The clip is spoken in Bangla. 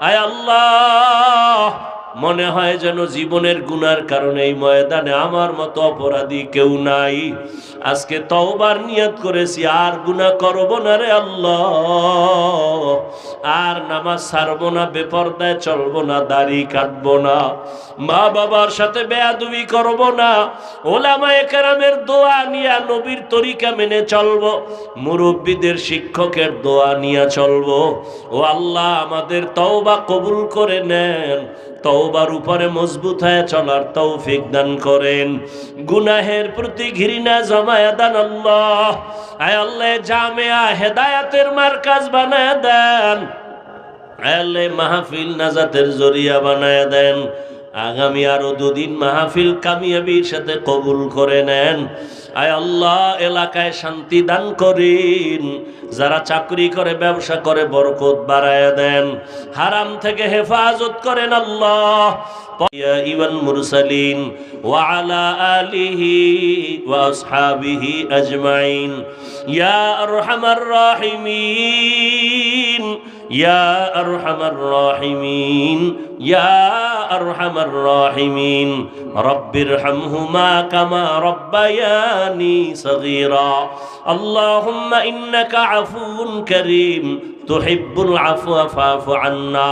আয় আল্লাহ। মনে হয় যেন জীবনের গুনার কারণে এই ময়দানে আমার মতো অপরাধী কেউ নাই। আজকে তওবার নিয়ত করেছি, আর গুনাহ করব না রে আল্লাহ। আর নামাজ ছাড়বো না, বেপরদায় চলবো না, দাড়ি কাটবো না। মা বাবার সাথে বেয়াদুবি করব না। ওলামায়ে কেরামের দোয়া নিয়া নবীর তরিকা মেনে চলবো। মুরব্বীদের শিক্ষকের দোয়া নিয়ে চলবো। ও আল্লাহ, আমাদের তওবা কবুল করে নেন। তওবার উপরে মজবুত হয়ে চলার তৌফিক দান করেন। গুনাহের প্রতি ঘৃণা জমায়া দান আল্লাহ। আয় আল্লাহ, জামেয়া হেদায়াতের মার্কাজ বানায় দেন। আয় আল্লাহ, মাহফিল নাজাতের জরিয়া বানায় দেন। আগামী আরও দুদিন মাহফিল কামিয়াবির সাথে কবুল করে নেন। আয় আল্লাহ, এলাকায় শান্তি দান করেন। যারা চাকরি করে, ব্যবসা করে, বরকত বাড়ায় দেন। হারাম থেকে হেফাজত করেন আল্লাহ। ইবান মুরসালিন ওয়ালা আলিহি ওয়াসহাবিহি আজমাইন। ইয়া আরহামার রাহিমিন, ইয়া আরহামার রাহিমিন, ইয়া আরহামার রাহিমিন রব্বির হামহুমা কামা রব্বায়ানি সগীরা। আল্লাহুম্মা ইন্নাকা আফুন করিম, তুহিব্বুল আফওয়া ফাফু আন্না।